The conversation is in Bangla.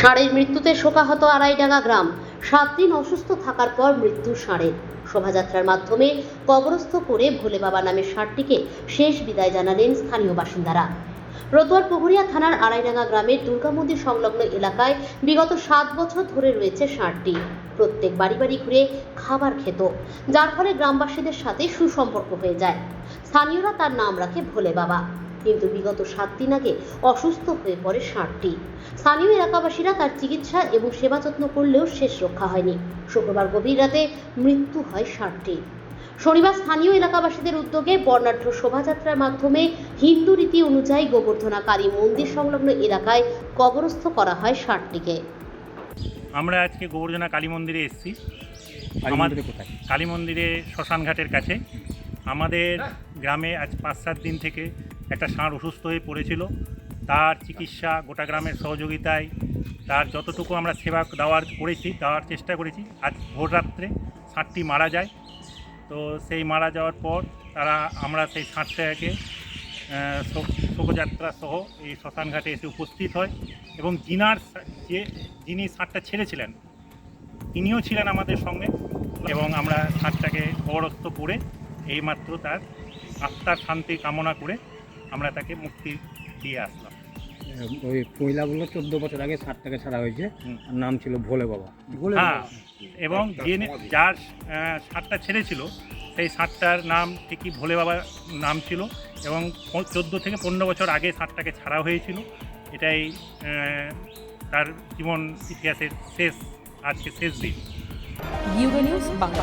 ষাঁড়ের মৃত্যুতে শোকাহত আড়াইডাঙ্গা গ্রাম। সাত দিন অসুস্থ থাকার পর মৃত্যু ষাঁড়ের শোভাযাত্রার মাধ্যমে কবরস্থ করে ভোলে বাবা নামের ষাঁড়টিকে শেষ বিদায় জানালেন স্থানীয় বাসিন্দারা। রতুয়ার পুকুরিয়া থানার আড়াইডাঙ্গা গ্রামের দুর্গা মন্দির সংলগ্ন এলাকায় বিগত সাত বছর ধরে রয়েছে ষাঁড়টি প্রত্যেক বাড়ি বাড়ি ঘুরে খাবার খেত, যার ফলে গ্রামবাসীদের সাথে সুসম্পর্ক হয়ে যায়। স্থানীয়রা তার নাম রাখে ভোলে বাবা। কিন্তু বিগত সাত দিন আগে অসুস্থ হয়ে পড়ে ষাঁড়টি স্থানীয় এলাকাবাসীরা তার চিকিৎসা এবং সেবা যত্ন করলেও শেষ রক্ষা হয়নি। শুক্রবার গভীর রাতে মৃত্যু হয় ষাঁড়টি শনিবার স্থানীয় এলাকাবাসীদের উদ্যোগে বর্ণাঢ্য শোভাযাত্রার মাধ্যমে হিন্দু রীতি অনুযায়ী গোবর্ধনা কালী মন্দির সংলগ্ন এলাকায় কবরস্থ করা হয় ষাঁড়টিকে আমরা আজকে গোবর্ধনা কালী মন্দিরে এসেছি। কোথায়? কালী মন্দিরে শ্মশানঘাটের কাছে। আমাদের গ্রামে আজ পাঁচ সাত দিন থেকে একটা ষাঁড় অসুস্থ হয়ে পড়েছিল। তার চিকিৎসা গোটা গ্রামের সহযোগিতায় তার যতটুকু আমরা সেবা দেওয়ার করেছি দেওয়ার চেষ্টা করেছি আজ ভোর রাত্রে ষাঁড়টি মারা যায়। তো সেই মারা যাওয়ার পর তারা আমরা সেই ষাঁড়টাকে আহ, শোক- শোভাযাত্রা সহ এই শ্মশানঘাটে এসে উপস্থিত হয় এবং জিনার যে যিনি ষাঁড়টা ছেড়েছিলেন তিনিও ছিলেন আমাদের সঙ্গে এবং আমরা ষাঁড়টাকে কবরস্থ করে এইমাত্র তার আত্মার শান্তি কামনা করে আমরা তাকে মুক্তি দিয়ে আসলাম। ওই মহিলা বলল চোদ্দ বছর আগে ষাট টাকা ছাড়া হয়েছে। নাম ছিল ভোলে বাবা। ভোলে হ্যাঁ এবং যে যার আহ, ষাঁড়টা ছেড়েছিল সেই ষাঁড়টার নাম ঠিকই ভোলে বাবার নাম ছিল এবং চোদ্দ থেকে পনেরো বছর আগে ষাঁড়টাকে ছাড়া হয়েছিল। এটাই তার জীবন ইতিহাসের শেষ আজকে শেষ দিন। Euro news Bangla